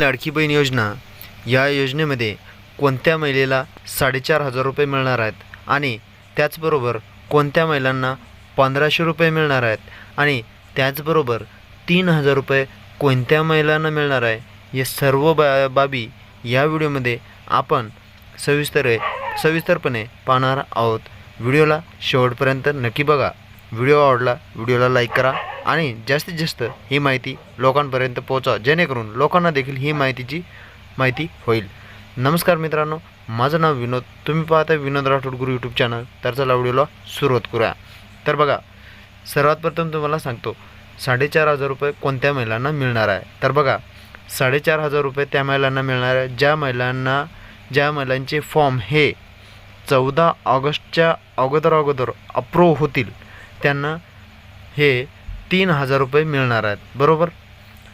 लाडकी बहीण योजना. या योजनेमध्ये कोणत्या महिलेला साडेचार हजार रुपये मिळणार आहेत आणि त्याचबरोबर कोणत्या महिलांना पंधराशे रुपये मिळणार आहेत आणि त्याचबरोबर तीन हजार रुपये कोणत्या महिलांना मिळणार आहे हे सर्व बा बाबी या व्हिडिओमध्ये आपण सविस्तर सविस्तरपणे पाहणार आहोत. व्हिडिओला शेवटपर्यंत नक्की बघा. व्हिडिओ आवडला व्हिडिओला लाईक करा आणि जास्तीत जास्त ही माहिती लोकांपर्यंत पोहोचा जेणेकरून लोकांना देखील ही माहितीची माहिती होईल. नमस्कार मित्रांनो माझं नाव विनोद. तुम्ही पाहता विनोद राठोड गुरु यूट्यूब चॅनल तर चला व्हिडिओला सुरुवात करूया. तर बघा सर्वात प्रथम तुम्हाला सांगतो साडेचार हजार रुपये कोणत्या महिलांना मिळणार आहे? तर बघा साडेचार हजार रुपये त्या महिलांना मिळणार आहे. ज्या महिलांना ज्या महिलांचे फॉर्म हे चौदा ऑगस्टच्या अगोदर अगोदर अप्रूव्ह होतील त्यांना हे तीन हजार रुपये मिळणार आहेत. बरोबर?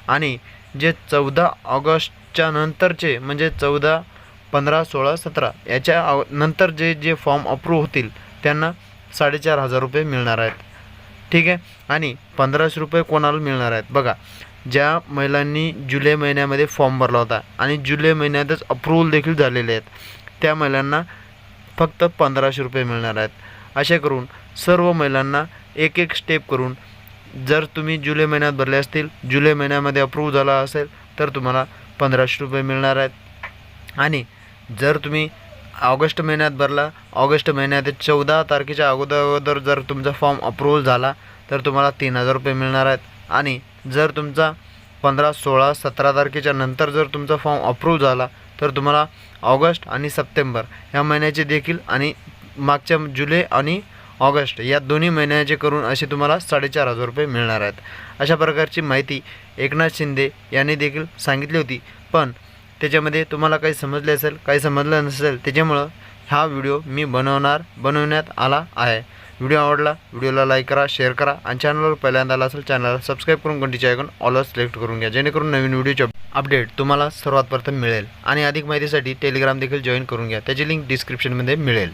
आणि जे चौदा ऑगस्टच्या नंतरचे म्हणजे चौदा पंधरा सोळा सतरा याच्या अव- नंतर जे जे फॉर्म अप्रूव्ह होतील त्यांना साडेचार हजार रुपये मिळणार आहेत. ठीक आहे? आणि पंधराशे रुपये कोणाला मिळणार आहेत? बघा ज्या महिलांनी जुलै महिन्यामध्ये फॉर्म भरला होता आणि जुलै महिन्यातच अप्रूव्हल देखील झालेले आहेत त्या महिलांना फक्त पंधराशे रुपये मिळणार आहेत. असे करून सर्व महिलांना एक एक स्टेप करून जर तुम्ही जुलै महिन्यात भरले असतील जुलै महिन्यामध्ये अप्रूव्ह झाला असेल तर तुम्हाला पंधराशे रुपये मिळणार आहेत. आणि जर तुम्ही ऑगस्ट महिन्यात भरला ऑगस्ट महिन्यात चौदा तारखेच्या अगोदर अगोदर जर तुमचा फॉर्म अप्रूव्हल झाला तर तुम्हाला तीन हजार रुपये मिळणार आहेत. आणि जर तुमचा पंधरा सोळा सतरा तारखेच्या नंतर जर तुमचा फॉर्म अप्रूव्ह झाला तर तुम्हाला ऑगस्ट आणि सप्टेंबर ह्या महिन्याचे देखील आणि मागच्या जुलै आणि ऑगस्ट या दोन्ही महिन्याचे करून असे तुम्हाला साडेचार हजार रुपये मिळणार आहेत. अशा प्रकारची माहिती एकनाथ शिंदे यांनी देखील सांगितली होती. पण त्याच्यामध्ये तुम्हाला काही समजले असेल काही समजलं नसेल त्याच्यामुळं हा व्हिडिओ मी बनवणार बनवण्यात आला आहे. व्हिडिओ आवडला व्हिडिओला लाईक करा शेअर करा आणि चॅनलवर पहिल्यांदा आला असेल चॅनलला सबस्क्राईब करून घंटीचे ऐकून ऑलवर सिलेक्ट करून घ्या जेणेकरून नवीन व्हिडिओचे अपडेट तुम्हाला सर्वात प्रथम मिळेल. आणि अधिक माहितीसाठी टेलिग्राम देखील जॉईन करून घ्या त्याची लिंक डिस्क्रिप्शनमध्ये मिळेल.